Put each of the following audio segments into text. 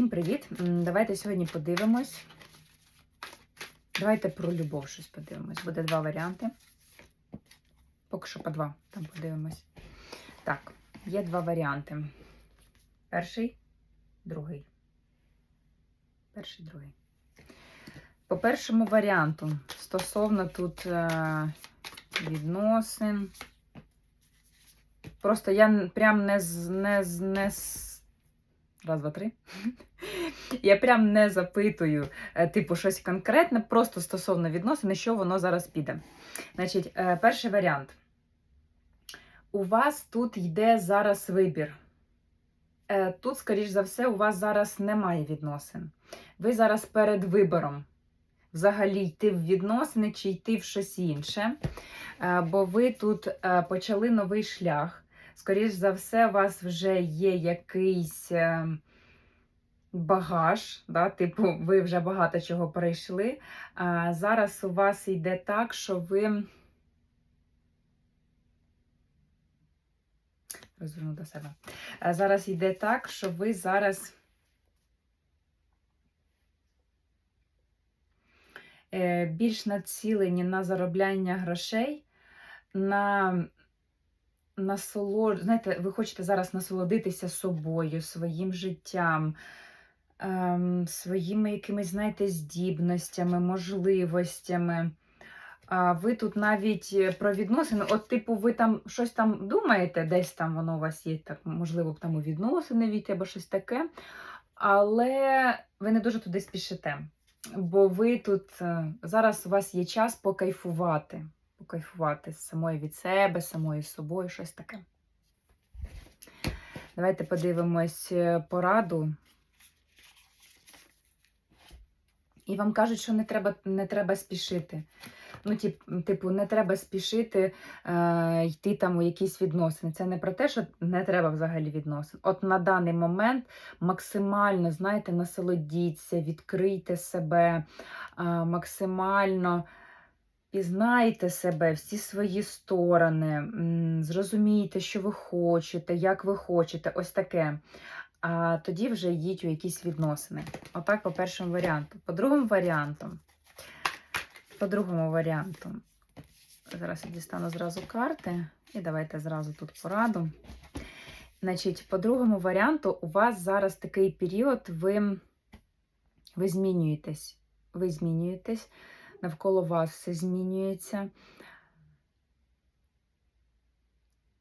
Всім привіт! Давайте сьогодні подивимось. Давайте про любов щось подивимось. Буде два варіанти. Поки що по два, там подивимось. Так, є два варіанти. Перший, другий. Перший, другий. По першому варіанту, стосовно тут е, відносин. Просто я прям не не не. Раз, два, три. Я прям не запитую, е, типу, щось конкретне, просто стосовно відносин, що воно зараз піде. Значить, е, перший варіант. У вас тут йде зараз вибір. Е, Тут, скоріш за все, у вас зараз немає відносин. Ви зараз перед вибором. Взагалі йти в відносини чи йти в щось інше. Бо ви тут почали новий шлях. Скоріш за все, у вас вже є якийсь е, багаж, да? типу, ви вже багато чого пройшли. А зараз у вас йде так, що ви. Розверну до себе. А зараз йде так, що ви зараз. е, Більш націлені на заробляння грошей, на насолод... Знаєте, ви хочете зараз насолодитися собою, своїм життям, ем, своїми якимись, знаєте, здібностями, можливостями. А ви тут навіть е, про відносини, от, типу, ви там щось там думаєте, десь там воно у вас є, так, можливо, там у відносини війти або щось таке, але ви не дуже туди спішите. Бо ви тут е, зараз у вас є час покайфувати, покайфувати самою від себе, самою собою, щось таке. Давайте подивимось е, пораду. І вам кажуть, що не треба, не треба спішити. Ну, тип, типу, не треба спішити е, йти там у якісь відносини. Це не про те, що не треба взагалі відносин. От на даний момент максимально, знаєте, насолодіться, відкрийте себе, е, максимально пізнайте себе, всі свої сторони, зрозумійте, що ви хочете, як ви хочете, ось таке. А тоді вже йдіть у якісь відносини. Отак по першому варіанту. По другому варіанту. По другому варіанту. Зараз я дістану зразу карти. І давайте зразу тут пораду. Значить, по другому варіанту, у вас зараз такий період, ви, ви змінюєтесь. Ви змінюєтесь, навколо вас все змінюється.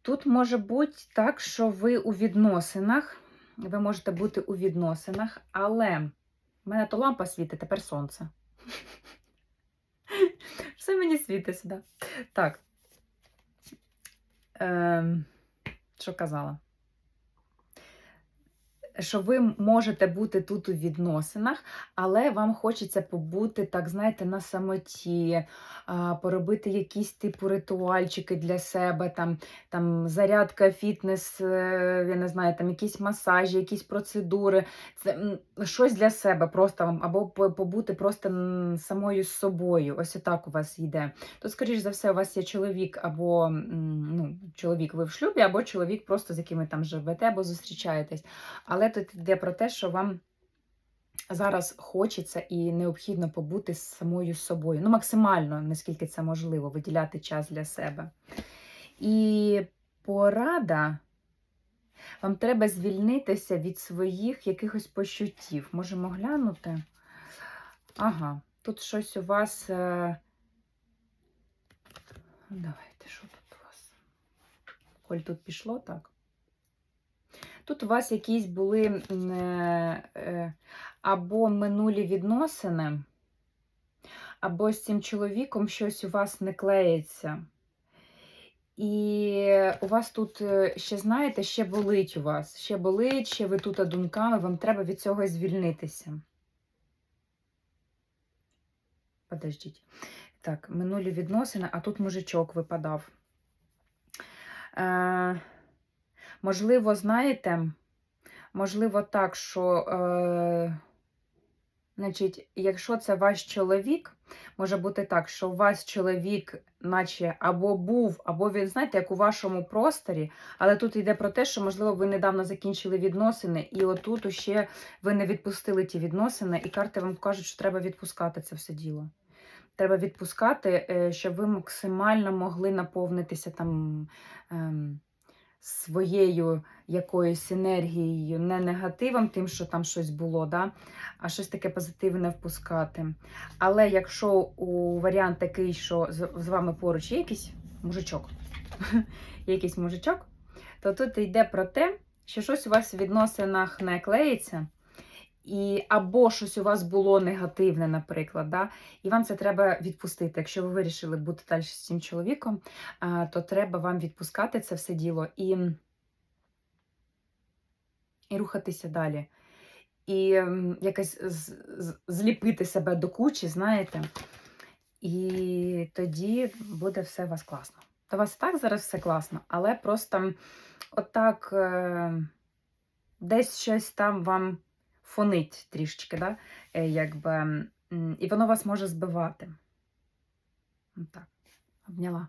Тут може бути так, що ви у відносинах, ви можете бути у відносинах, але в мене то лампа світить, тепер сонце. Все мені світить сюди. Так. Ем, що казала? Що ви можете бути тут у відносинах, але вам хочеться побути, так, знаєте, на самоті, поробити якісь типу ритуальчики для себе, там, там зарядка, фітнес, е, я не знаю, там якісь масажі, якісь процедури. Це щось для себе просто вам, або побути просто самою собою. Ось отак у вас йде. Тут, скоріш за все, у вас є чоловік, або ну, чоловік ви в шлюбі, або чоловік просто з якими там живете, або зустрічаєтесь. Але тут йде про те, що вам зараз хочеться і необхідно побути з самою собою. Ну, максимально, наскільки це можливо, виділяти час для себе. І порада. Вам треба звільнитися від своїх якихось почуттів. Можемо глянути. Ага, тут щось у вас. е, Давайте, що тут у вас? Коль тут пішло, так. Тут у вас якісь були е, е, або минулі відносини, або з цим чоловіком щось у вас не клеїться. І у вас тут е, ще, знаєте, ще болить у вас, ще болить, ще ви тут думками, вам треба від цього звільнитися. Подождіть. Так, минулі відносини, а тут мужичок випадав. Е, можливо, знаєте, можливо, так, що, е, Значить, якщо це ваш чоловік, може бути так, що у вас чоловік, наче або був, або він, знаєте, як у вашому просторі, але тут йде про те, що, можливо, ви недавно закінчили відносини, і отут ще ви не відпустили ті відносини, і карти вам кажуть, що треба відпускати це все діло. Треба відпускати, е, щоб ви максимально могли наповнитися там ем, своєю якоюсь енергією, не негативом, тим, що там щось було, да? а щось таке позитивне впускати. Але якщо у варіант такий, що з, вами поруч є якийсь мужичок, якийсь мужичок, то тут йде про те, що щось у вас в відносинах не клеїться. І або щось у вас було негативне, наприклад, да? і вам це треба відпустити. Якщо ви вирішили бути далі з цим чоловіком, то треба вам відпускати це все діло і, і рухатися далі. І якось зліпити себе до кучі, знаєте, і тоді буде все у вас класно. Та вас так зараз все класно, але просто отак е, десь щось там вам фонить трішечки, да? е, якби, і воно вас може збивати. Так, обняла.